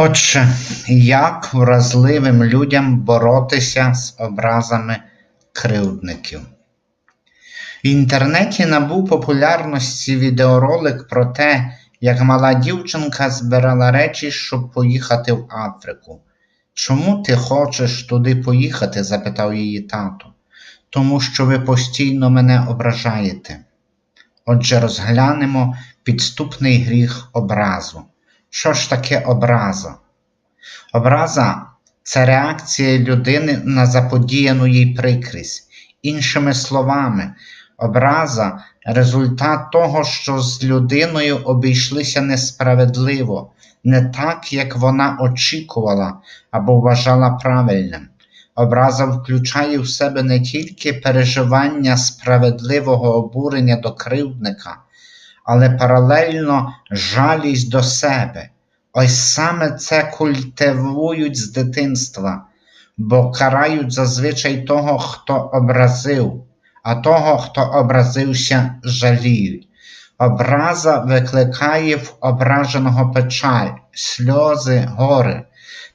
Отже, як вразливим людям боротися з образами кривдників? В інтернеті набув популярності відеоролик про те, як мала дівчинка збирала речі, щоб поїхати в Африку. Чому ти хочеш туди поїхати? запитав її тато. Тому що ви постійно мене ображаєте. Отже, розглянемо підступний гріх образу. Що ж таке образа? Образа це реакція людини на заподіяну їй прикрість. Іншими словами, образа результат того, що з людиною обійшлися несправедливо, не так, як вона очікувала або вважала правильним. Образа включає в себе не тільки переживання справедливого обурення до кривдника, але паралельно жалість до себе. Ось саме це культивують з дитинства, бо карають зазвичай того, хто образив, а того, хто образився, жаліють. Образа викликає в ображеного печаль, сльози, гори.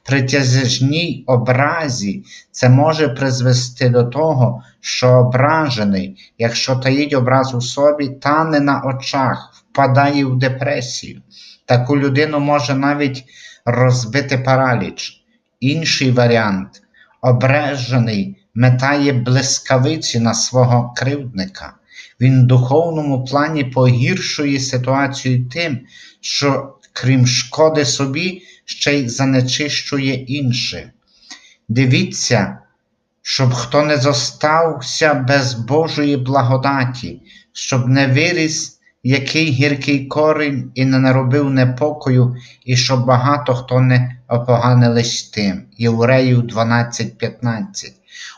При тяжній образі це може призвести до того, що ображений, якщо таїть образ у собі, тане на очах, впадає в депресію. Таку людину може навіть розбити параліч. Інший варіант ображений метає блискавиці на свого кривдника. Він в духовному плані погіршує ситуацію тим, що, крім шкоди собі, ще й занечищує інших. Дивіться, щоб хто не зостався без Божої благодаті, щоб не виріс який гіркий корінь і не наробив непокою, і щоб багато хто не опоганились тим. Євреїв 12.15.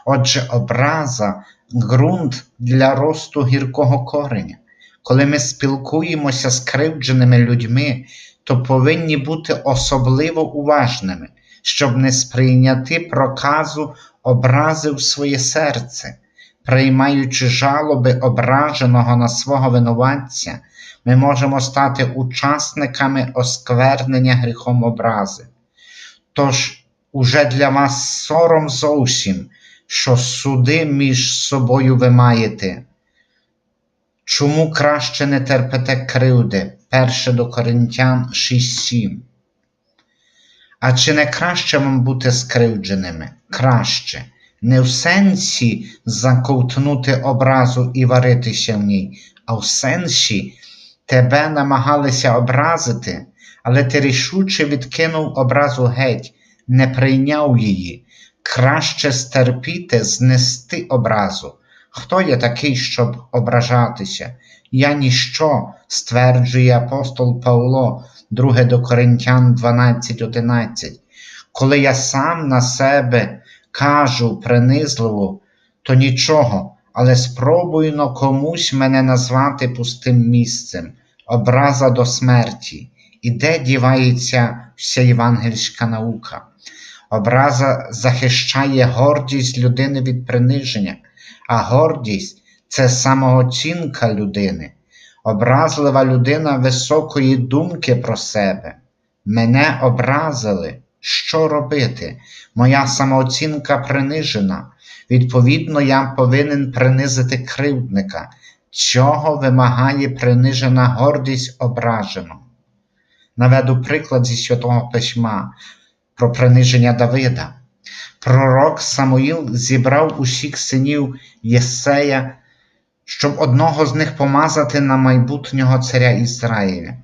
Отже, образа ґрунт для росту гіркого кореня. Коли ми спілкуємося з кривдженими людьми, то повинні бути особливо уважними, щоб не сприйняти проказу образи в своє серце. Приймаючи жалоби ображеного на свого винуватця, ми можемо стати учасниками осквернення гріхом образи. Тож уже для вас сором зовсім, що суди між собою ви маєте. Чому краще не терпите кривди? 1 до Коринтян 6.7. А чи не краще вам бути скривдженими? Краще. Не в сенсі заковтнути образу і варитися в ній, а в сенсі тебе намагалися образити, але ти рішуче відкинув образу геть, не прийняв її. Краще стерпіти, знести образу. Хто я такий, щоб ображатися? Я ніщо, стверджує апостол Павло, 2 до Коринтян 12.11. Коли я сам на себе кажу принизливо, то нічого, але спробуйно комусь мене назвати пустим місцем, образа до смерті. І де дівається вся євангельська наука? Образа захищає гордість людини від приниження, а гордість це самооцінка людини. Образлива людина високої думки про себе. Мене образили. Що робити? Моя самооцінка принижена. Відповідно, я повинен принизити кривдника, чого вимагає принижена гордість ображеного. Наведу приклад зі Святого Письма про приниження Давида. Пророк Самуїл зібрав усіх синів Єсея, щоб одного з них помазати на майбутнього царя Ізраїля.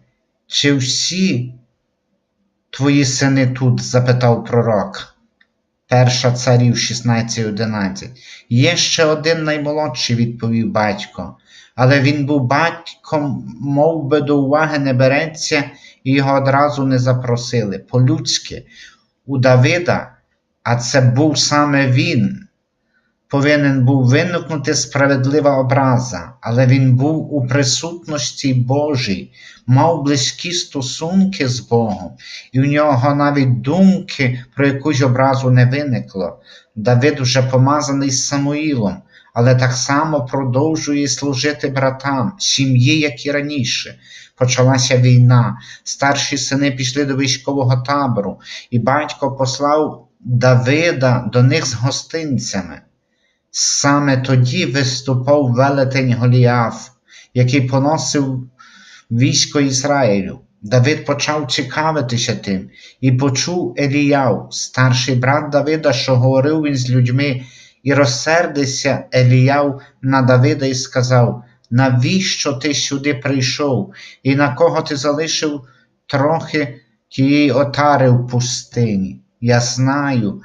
Чи всі твої сини тут? запитав пророк. Перша царів 16.11. Є ще один наймолодший, відповів батько, але він був батьком, мов би до уваги не береться, і його одразу не запросили. По-людськи, у Давида, а це був саме він, повинен був виникнути справедлива образа, але він був у присутності Божій, мав близькі стосунки з Богом, і в нього навіть думки про якусь образу не виникло. Давид уже помазаний Самуїлом, але так само продовжує служити братам, сім'ї, як і раніше. Почалася війна, старші сини пішли до військового табору, і батько послав Давида до них з гостинцями. Саме тоді виступав велетень Голіаф, який поносив військо Ізраїлю. Давид почав цікавитися тим і почув Еліяв, старший брат Давида, що говорив він з людьми, і розсердився Еліяв на Давида і сказав: Навіщо ти сюди прийшов, і на кого ти залишив трохи тієї отари в пустині? Я знаю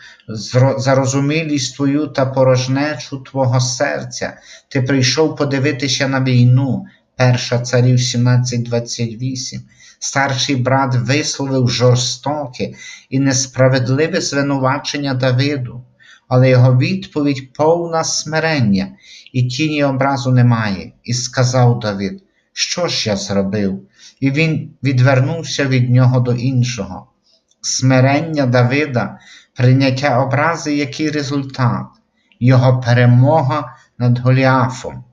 зарозумілість твою та порожнечу твого серця. Ти прийшов подивитися на війну. Перша царів 17.28. Старший брат висловив жорстоке і несправедливе звинувачення Давиду, але його відповідь повна смирення, і тіні образу немає. І сказав Давид, що ж я зробив? І він відвернувся від нього до іншого. Смирення Давида, прийняття образи, який результат, його перемога над Голіафом.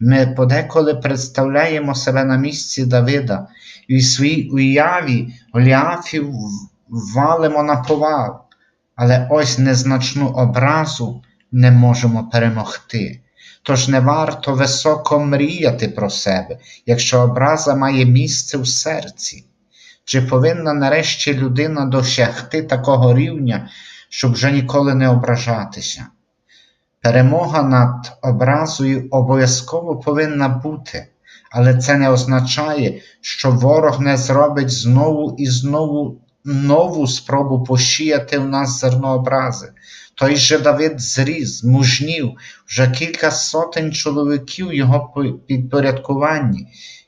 Ми подеколи представляємо себе на місці Давида і в своїй уяві Голіафів валимо на повал, але ось незначну образу не можемо перемогти. Тож не варто високо мріяти про себе, якщо образа має місце в серці. Чи повинна нарешті людина досягти такого рівня, щоб вже ніколи не ображатися? Перемога над образою обов'язково повинна бути, але це не означає, що ворог не зробить знову і знову нову спробу посіяти в нас зерно образи. Той же Давид зріс, мужнів, вже кілька сотень чоловіків його підпорядкуванні,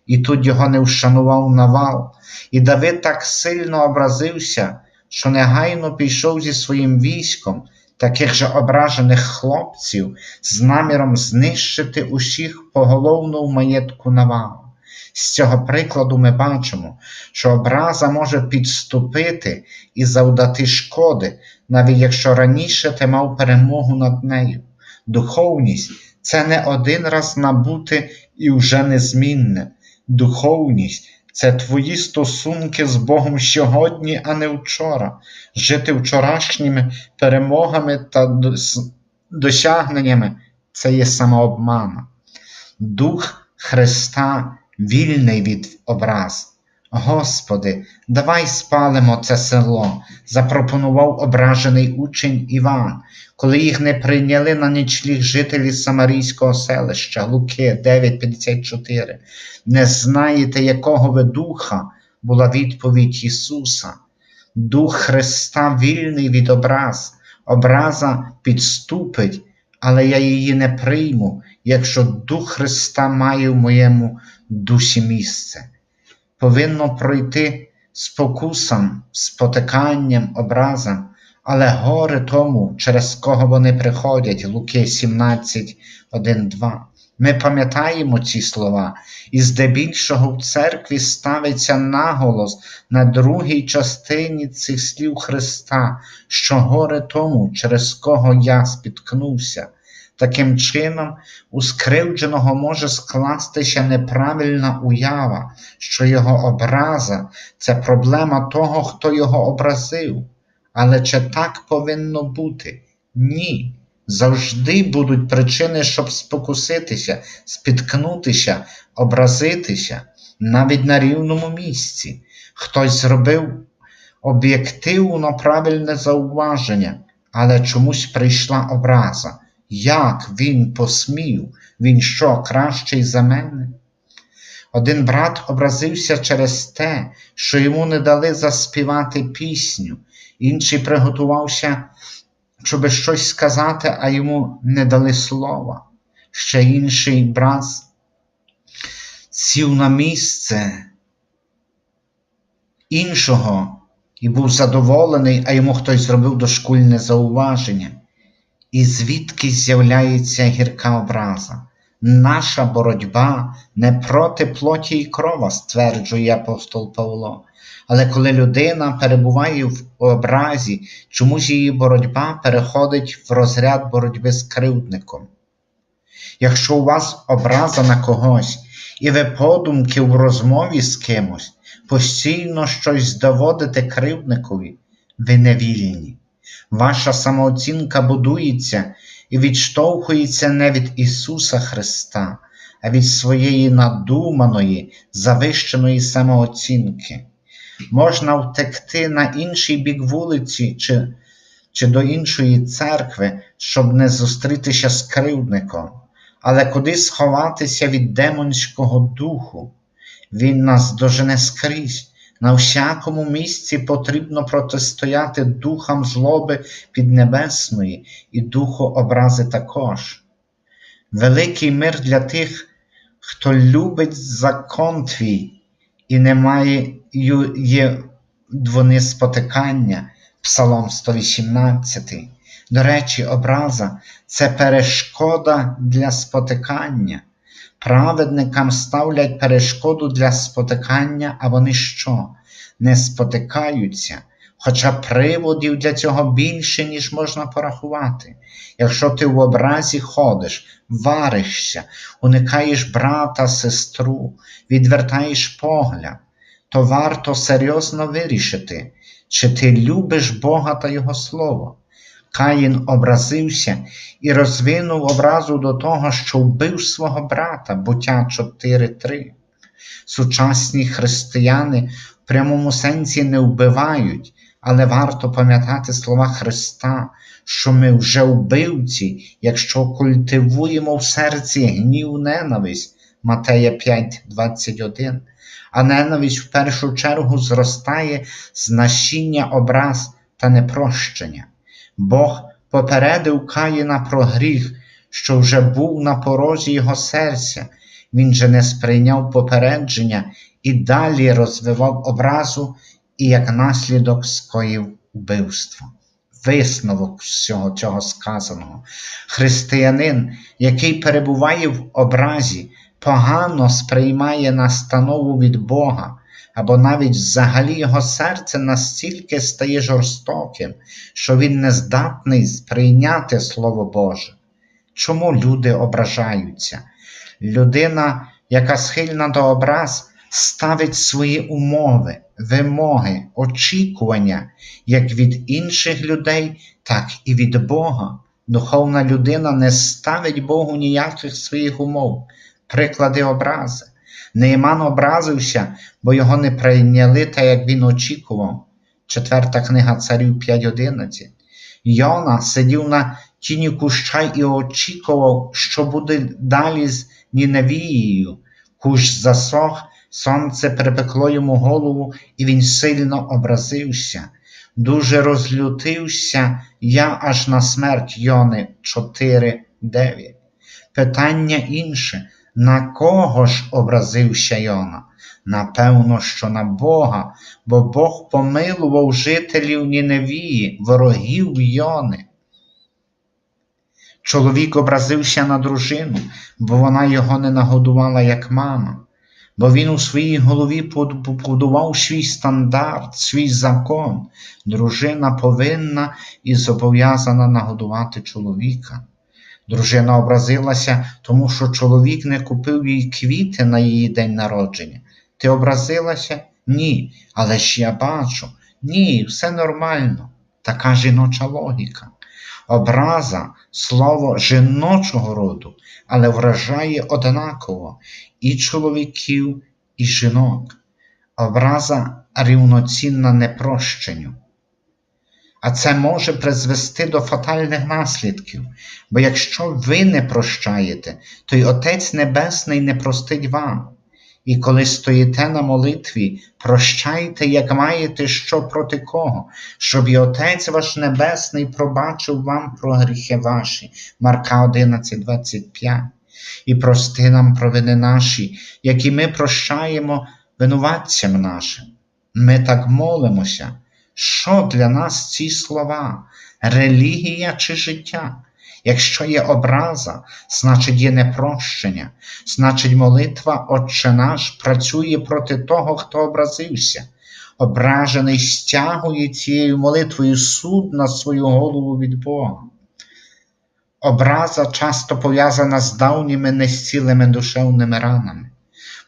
і тут його не вшанував навал. І Давид так сильно образився, що негайно пішов зі своїм військом, таких же ображених хлопців, з наміром знищити усіх поголовно в маєтку навалу. З цього прикладу ми бачимо, що образа може підступити і завдати шкоди, навіть якщо раніше ти мав перемогу над нею. Духовність це не один раз набути і вже незмінне. Духовність це твої стосунки з Богом сьогодні, а не вчора, жити вчорашніми перемогами та досягненнями це є самообмана. Дух Христа вільний від образ. Господи, давай спалимо це село, запропонував ображений учень Іван, коли їх не прийняли на нічліг жителі Самарійського селища Луки 9:54. Не знаєте, якого ви духа, була відповідь Ісуса. Дух Христа вільний від образ, образа підступить, але я її не прийму, якщо Дух Христа має в моєму дусі місце. Повинно пройти спокусам, спотиканням, образам, але горе тому, через кого вони приходять, Луки 17, 1, 2. Ми пам'ятаємо ці слова, і здебільшого в церкві ставиться наголос на другій частині цих слів Христа, що горе тому, через кого я спіткнувся. Таким чином, у скривдженого може скластися неправильна уява, що його образа це проблема того, хто його образив. Але чи так повинно бути? Ні. Завжди будуть причини, щоб спокуситися, спіткнутися, образитися, навіть на рівному місці. Хтось зробив об'єктивно правильне зауваження, але чомусь прийшла образа. Як він посмів? Він що, кращий за мене? Один брат образився через те, що йому не дали заспівати пісню, інший приготувався, щоби щось сказати, а йому не дали слова. Ще інший брат сів на місце іншого і був задоволений, а йому хтось зробив дошкульне зауваження. І звідки з'являється гірка образа? Наша боротьба не проти плоті і крова, стверджує апостол Павло. Але коли людина перебуває в образі, чомусь її боротьба переходить в розряд боротьби з кривдником. Якщо у вас образа на когось, і ви подумки в розмові з кимось, постійно щось доводите кривдникові, ви не вільні. Ваша самооцінка будується і відштовхується не від Ісуса Христа, а від своєї надуманої, завищеної самооцінки. Можна втекти на інший бік вулиці чи, чи до іншої церкви, щоб не зустрітися з кривдником, але куди сховатися від демонського духу? Він нас дожене скрізь. На всякому місці потрібно протистояти духам злоби піднебесної і духу образи також. Великий мир для тих, хто любить закон твій і не має є вони спотикання, Псалом 118. До речі, образа це перешкода для спотикання. Праведникам ставлять перешкоду для спотикання, а вони що? Не спотикаються, хоча приводів для цього більше, ніж можна порахувати. Якщо ти в образі ходиш, варишся, уникаєш брата, сестру, відвертаєш погляд, то варто серйозно вирішити, чи ти любиш Бога та Його Слово. Каїн образився і розвинув образу до того, що вбив свого брата, буття 4.3. Сучасні християни в прямому сенсі не вбивають, але варто пам'ятати слова Христа, що ми вже вбивці, якщо культивуємо в серці гнів ненависть Матея 5.21. А ненависть в першу чергу зростає з насіння образ та непрощення. Бог попередив Каїна про гріх, що вже був на порозі його серця. Він же не сприйняв попередження і далі розвивав образу і як наслідок скоїв вбивство. Висновок всього цього сказаного. Християнин, який перебуває в образі, погано сприймає настанову від Бога, або навіть взагалі його серце настільки стає жорстоким, що він не здатний сприйняти Слово Боже. Чому люди ображаються? Людина, яка схильна до образ, ставить свої умови, вимоги, очікування як від інших людей, так і від Бога. Духовна людина не ставить Богу ніяких своїх умов, приклади образи. Неїман образився, бо його не прийняли так, як він очікував. Четверта книга царів 5.11. Йона сидів на тіні куща і очікував, що буде далі з Ніневією. Кущ засох, сонце припекло йому голову, і він сильно образився. Дуже розлютився я аж на смерть Йони 4.9. Питання інше. На кого ж образився Йона? Напевно, що на Бога, бо Бог помилував жителів Ніневії, ворогів Йони. Чоловік образився на дружину, бо вона його не нагодувала як мама, бо він у своїй голові побудував свій стандарт, свій закон. Дружина повинна і зобов'язана нагодувати чоловіка. Дружина образилася, тому що чоловік не купив їй квіти на її день народження. Ти образилася? Ні. Але ж я бачу. Ні, все нормально. Така жіноча логіка. Образа слово жіночого роду, але вражає однаково і чоловіків, і жінок. Образа рівноцінна непрощенню. А це може призвести до фатальних наслідків, бо якщо ви не прощаєте, то й Отець Небесний не простить вам. І коли стоїте на молитві, прощайте, як маєте що проти кого, щоб і Отець ваш Небесний пробачив вам про гріхи ваші. Марка 11, 25. І прости нам провини наші, які ми прощаємо винуватцям нашим. Ми так молимося. Що для нас ці слова? Релігія чи життя? Якщо є образа, значить є непрощення, значить молитва Отче наш працює проти того, хто образився. Ображений стягує цією молитвою суд на свою голову від Бога. Образа часто пов'язана з давніми незцілими душевними ранами.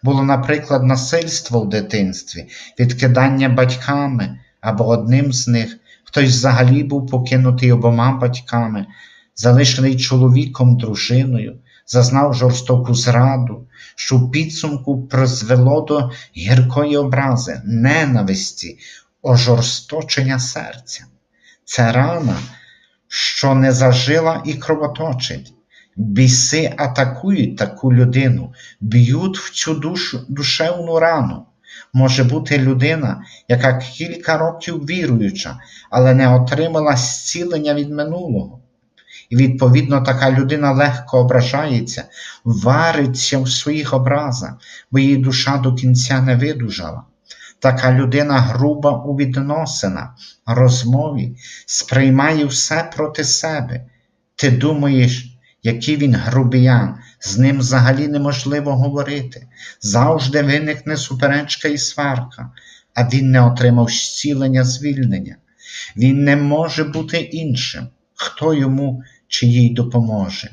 Було, наприклад, насильство в дитинстві, відкидання батьками або одним з них, хтось взагалі був покинутий обома батьками, залишений чоловіком, дружиною, зазнав жорстоку зраду, що в підсумку призвело до гіркої образи, ненависті, ожорсточення серця. Це рана, що не зажила і кровоточить. Біси атакують таку людину, б'ють в цю душу, душевну рану. Може бути людина, яка кілька років віруюча, але не отримала зцілення від минулого. І, відповідно, така людина легко ображається, вариться в своїх образах, бо її душа до кінця не видужала. Така людина груба у відносинах, розмові, сприймає все проти себе. Ти думаєш, який він грубиян, з ним взагалі неможливо говорити. Завжди виникне суперечка і сварка, а він не отримав зцілення звільнення. Він не може бути іншим. Хто йому чи їй допоможе?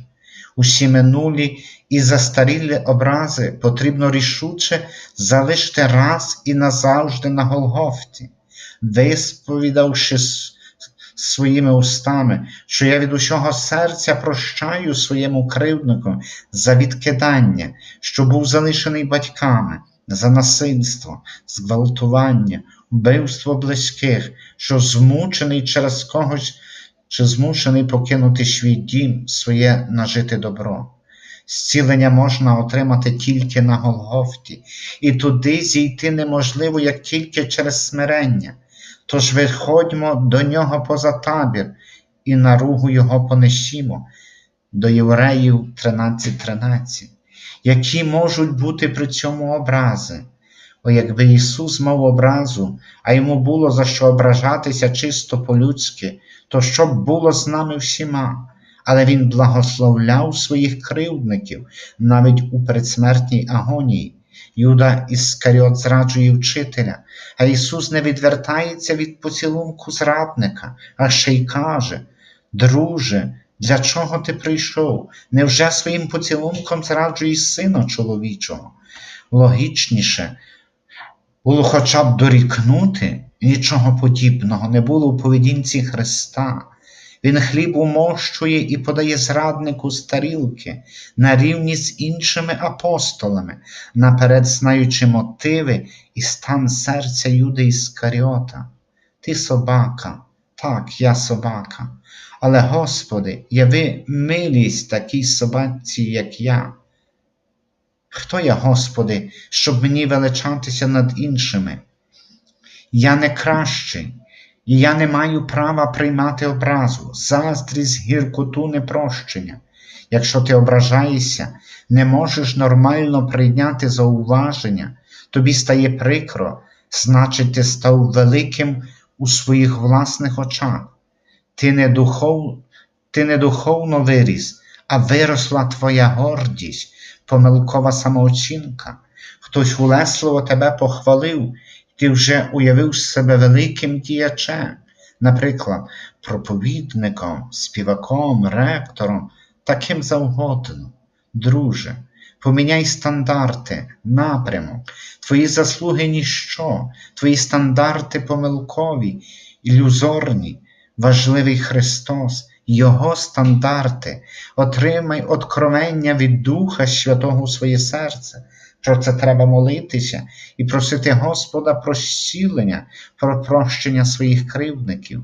Усі минулі і застарілі образи потрібно рішуче залишити раз і назавжди на Голгофті, висповідавши своїми устами, що я від усього серця прощаю своєму кривднику за відкидання, що був залишений батьками, за насильство, зґвалтування, вбивство близьких, що змучений через когось чи змушений покинути свій дім, своє нажите добро. Зцілення можна отримати тільки на Голгофті, і туди зійти неможливо, як тільки через смирення. Тож виходьмо до нього поза табір і наругу його понесімо, до Євреїв 13.13, які можуть бути при цьому образи. О, якби Ісус мав образу, а йому було за що ображатися чисто по-людськи, то що б було з нами всіма? Але Він благословляв своїх кривдників навіть у предсмертній агонії. Юда Іскаріот зраджує вчителя, а Ісус не відвертається від поцілунку зрадника, а ще й каже: Друже, для чого ти прийшов? Невже своїм поцілунком зраджуєш сина чоловічого? Логічніше було хоча б дорікнути, нічого подібного не було в поведінці Христа. Він хліб умощує і подає зраднику з тарілки на рівні з іншими апостолами, наперед знаючи мотиви і стан серця Юди Іскаріота. Ти собака, так, я собака, але, Господи, яви милість такій собаці, як я. Хто я, Господи, щоб мені величатися над іншими? Я не кращий, і я не маю права приймати образу, заздрість, гіркоту, непрощення. Якщо ти ображаєшся, не можеш нормально прийняти зауваження, тобі стає прикро, значить, ти став великим у своїх власних очах. Ти не, духов... ти не духовно виріс, а виросла твоя гордість, помилкова самооцінка. Хтось улесливо тебе похвалив, ти вже уявив себе великим діячем, наприклад, проповідником, співаком, ректором, таким завгодно. Друже, поміняй стандарти, напрямок, твої заслуги ніщо, твої стандарти помилкові, ілюзорні, важливий Христос, Його стандарти, отримай откровення від Духа Святого у своє серце. Про це треба молитися і просити Господа про зцілення, про прощення своїх кривдників.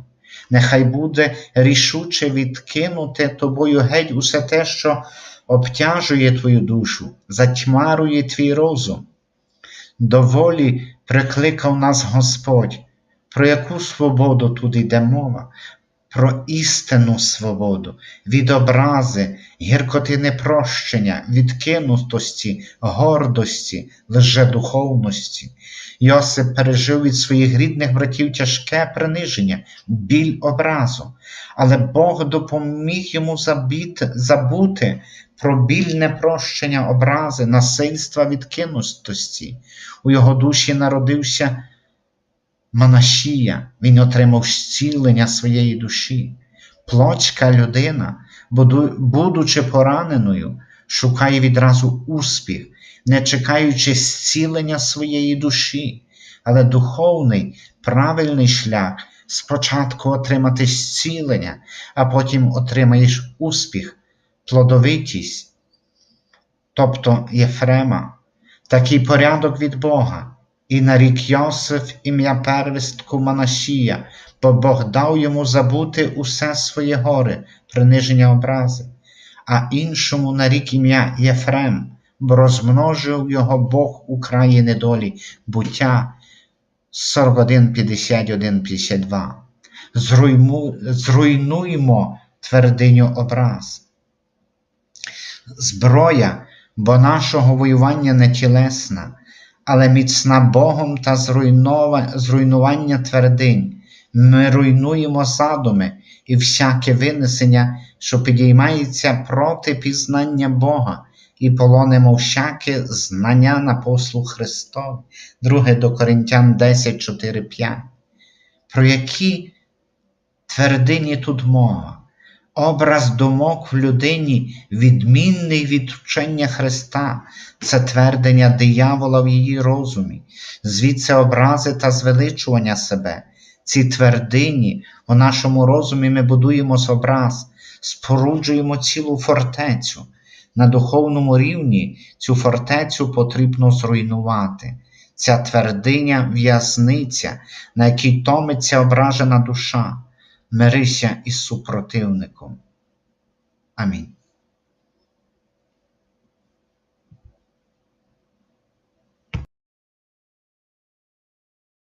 Нехай буде рішуче відкинути тобою геть усе те, що обтяжує твою душу, затьмарує твій розум. Доволі прикликав нас Господь, про яку свободу тут йде мова, про істинну свободу, від образи, гіркоти непрощення, відкинутості, гордості, лжедуховності. Йосип пережив від своїх рідних братів тяжке приниження, біль образу, але Бог допоміг йому забіти, забути про біль непрощення образи, насильства відкинутості. У його душі народився Манашія, він отримав зцілення своєї душі. Плотська людина будучи пораненою, шукає відразу успіх, не чекаючи зцілення своєї душі, але духовний, правильний шлях спочатку отримати зцілення, а потім отримаєш успіх, плодовитість, тобто Єфрема, такий порядок від Бога. І нарік Йосиф ім'я первістку Манашія, бо Бог дав йому забути усе своє горе, приниження образи, а іншому нарік ім'я Єфрем, бо розмножив його Бог у краї недолі, буття 41, 51, 52. Зруйму, зруйнуймо твердиню образ. Зброя, бо нашого воювання не тілесна, але міцна Богом та зруйнування твердинь. Ми руйнуємо задуми і всяке винесення, що підіймається проти пізнання Бога, і полонимо всяке знання на послуг Христові. 2 до Коринтян 10, 4, 5. Про які твердині тут мова? Образ думок в людині, відмінний від вчення Христа, це твердення диявола в її розумі, звідси образи та звеличування себе. Ці твердині у нашому розумі ми будуємо з образ, споруджуємо цілу фортецю. На духовному рівні цю фортецю потрібно зруйнувати. Ця твердиня в'язниця, на якій томиться ображена душа. Мирися із супротивником. Амінь.